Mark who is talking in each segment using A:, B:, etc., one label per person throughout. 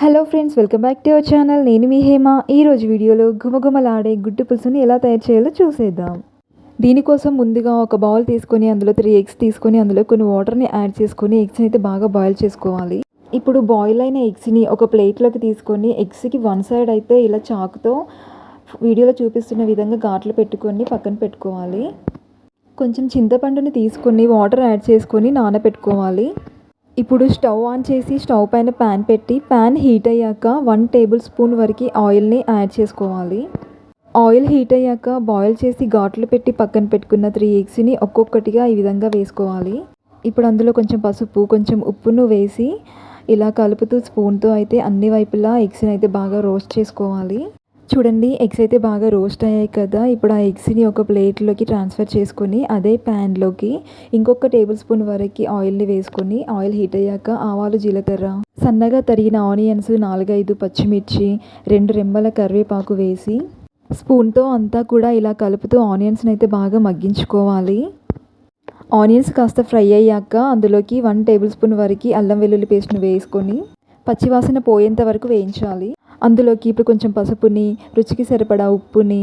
A: Hello friends welcome back to our channel. నేను మీ హేమ. ఈరోజు వీడియోలో గుమగుమలాడే గుడ్డు పులుసుని ఎలా తయారు చేయాలో చూసేద్దాం. దీనికోసం ముందుగా ఒక బౌల్ తీసుకొని అందులో త్రీ ఎగ్స్ తీసుకొని అందులో కొన్ని వాటర్ని యాడ్ చేసుకొని ఎగ్స్ని అయితే బాగా బాయిల్ చేసుకోవాలి. ఇప్పుడు బాయిల్ అయిన ఎగ్స్ని ఒక ప్లేట్లోకి తీసుకొని ఎగ్స్కి వన్ సైడ్ అయితే ఇలా చాకుతో వీడియోలో చూపిస్తున్న విధంగా ఘాట్లు పెట్టుకొని పక్కన పెట్టుకోవాలి. కొంచెం చింతపండుని తీసుకొని వాటర్ యాడ్ చేసుకొని నానబెట్టుకోవాలి ఇప్పుడు స్టవ్ ఆన్ చేసి స్టవ్ పైన ప్యాన్ పెట్టి ప్యాన్ హీట్ అయ్యాక వన్ టేబుల్ స్పూన్ వరకు ఆయిల్ని యాడ్ చేసుకోవాలి. ఆయిల్ హీట్ అయ్యాక బాయిల్ చేసి ఘాట్లు పెట్టి పక్కన పెట్టుకున్న త్రీ ఎగ్స్ని ఒక్కొక్కటిగా ఈ విధంగా వేసుకోవాలి. ఇప్పుడు అందులో కొంచెం పసుపు కొంచెం ఉప్పును వేసి ఇలా కలుపుతూ స్పూన్తో అయితే అన్ని వైపులా ఎగ్స్ని అయితే బాగా రోస్ట్ చేసుకోవాలి. చూడండి ఎగ్స్ అయితే బాగా రోస్ట్ అయ్యాయి కదా. ఇప్పుడు ఆ ఎగ్స్ని ఒక ప్లేట్లోకి ట్రాన్స్ఫర్ చేసుకొని అదే ప్యాన్లోకి ఇంకొక టేబుల్ స్పూన్ వరకు ఆయిల్ని వేసుకొని ఆయిల్ హీట్ అయ్యాక ఆవాలు జీలకర్ర సన్నగా తరిగిన ఆనియన్స్ నాలుగైదు పచ్చిమిర్చి రెండు రెమ్మల కరివేపాకు వేసి స్పూన్తో అంతా కూడా ఇలా కలుపుతూ ఆనియన్స్ని అయితే బాగా మగ్గించుకోవాలి. ఆనియన్స్ కాస్త ఫ్రై అయ్యాక అందులోకి వన్ టేబుల్ స్పూన్ వరకు అల్లం వెల్లుల్లి పేస్ట్ని వేసుకొని పచ్చివాసన పోయేంత వరకు వేయించాలి. అందులోకి ఇప్పుడు కొంచెం పసుపుని రుచికి సరిపడా ఉప్పుని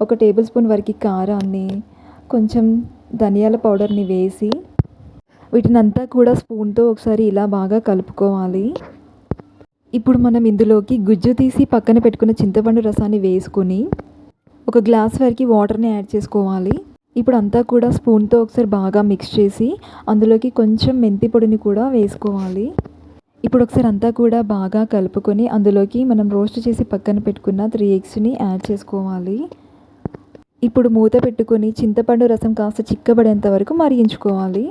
A: ఒక టేబుల్ స్పూన్ వరకు కారాన్ని కొంచెం ధనియాల పౌడర్ని వేసి వీటిని అంతా కూడా స్పూన్తో ఒకసారి ఇలా బాగా కలుపుకోవాలి. ఇప్పుడు మనం ఇందులోకి గుజ్జు తీసి పక్కన పెట్టుకున్న చింతపండు రసాన్ని వేసుకొని ఒక గ్లాస్ వరకు వాటర్ని యాడ్ చేసుకోవాలి. ఇప్పుడు అంతా కూడా స్పూన్తో ఒకసారి బాగా మిక్స్ చేసి అందులోకి కొంచెం మెంతి పొడిని కూడా వేసుకోవాలి. ఇప్పుడు ఒకసారి అంతా కూడా బాగా కలుపుకొని అందులోకి మనం రోస్ట్ చేసి పక్కన పెట్టుకున్న త్రీ ఎగ్స్ని యాడ్ చేసుకోవాలి. ఇప్పుడు మూత పెట్టుకొని చింతపండు రసం కాస్త చిక్కబడేంత వరకు మరిగించుకోవాలి.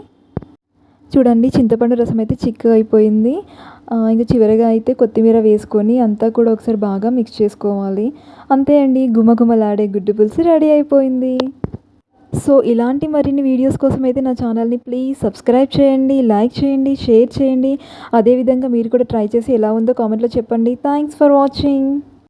A: చూడండి చింతపండు రసం అయితే చిక్కగా అయిపోయింది ఇంకా చివరిగా అయితే కొత్తిమీర వేసుకొని అంతా కూడా ఒకసారి బాగా మిక్స్ చేసుకోవాలి. అంతే అండి గుమగుమలాడే గుడ్డు పులుసు రెడీ అయిపోయింది. సో ఇలాంటి మరిన్ని వీడియోస్ కోసం అయితే నా ఛానల్ని ప్లీజ్ సబ్స్క్రైబ్ చేయండి లైక్ చేయండి షేర్ చేయండి. అదేవిధంగా మీరు కూడా ట్రై చేసి ఎలా ఉందో కామెంట్లో చెప్పండి. Thanks for watching